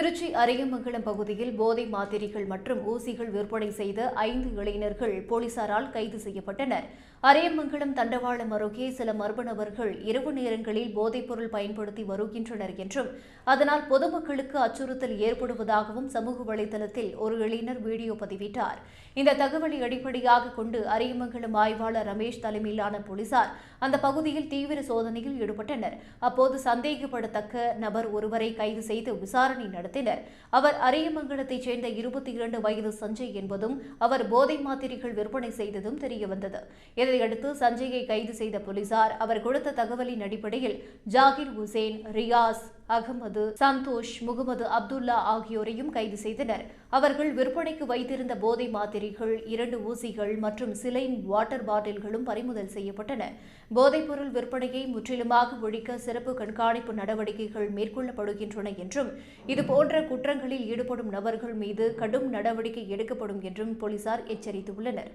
திருச்சி அரியமங்கலம் பகுதியில் போதை மாத்திரைகள் மற்றும் ஊசிகள் விற்பனை செய்த ஐந்து இளைஞர்கள் போலீசாரால் கைது செய்யப்பட்டனர். அரியமங்கலம் தண்டவாளம் அருகே சில மர்ம நபர்கள் இரவு நேரங்களில் போதைப்பொருள் பயன்படுத்தி வருகின்றனர் என்றும் அதனால் பொதுமக்களுக்கு அச்சுறுத்தல் ஏற்படுவதாகவும் சமூக வலைதளத்தில் ஒரு இளைஞர் வீடியோ பதிவிட்டார். இந்த தகவலை அடிப்படையாக கொண்டு அரியமங்கலம் ஆய்வாளர் ரமேஷ் தலைமையிலான போலீசார் அந்த பகுதியில் தீவிர சோதனையில் ஈடுபட்டனர். அப்போது சந்தேகப்படத்தக்க நபர் ஒருவரை கைது செய்து விசாரணை நடத்தினர் அவர் அரியமங்கலத்தைச் சேர்ந்த இருபத்தி இரண்டு வயது சஞ்சய் என்பதும் அவர் போதை மாத்திரைகள் விற்பனை செய்ததும் தெரியவந்தது. இதையடுத்து சஞ்சயை கைது செய்த போலீசார் அவர் கொடுத்த தகவலின் அடிப்படையில் ஜாகிர் ஹுசேன் ரியாஸ் அகமது சந்தோஷ் முகமது அப்துல்லா ஆகியோரையும் கைது செய்தனர். அவர்கள் விற்பனைக்கு வைத்திருந்த போதை மாத்திரைகள் இரண்டு ஊசிகள் மற்றும் சிலைன் வாட்டர் பாட்டில்களும் பறிமுதல் செய்யப்பட்டன. போதைப்பொருள் விற்பனையை முற்றிலுமாக ஒழிக்க சிறப்பு கண்காணிப்பு நடவடிக்கைகள் மேற்கொள்ளப்படுகின்றன என்றும் இதுபோன்ற குற்றங்களில் ஈடுபடும் நபர்கள் மீது கடும் நடவடிக்கை எடுக்கப்படும் என்றும் போலீசார் எச்சரித்துள்ளனர்.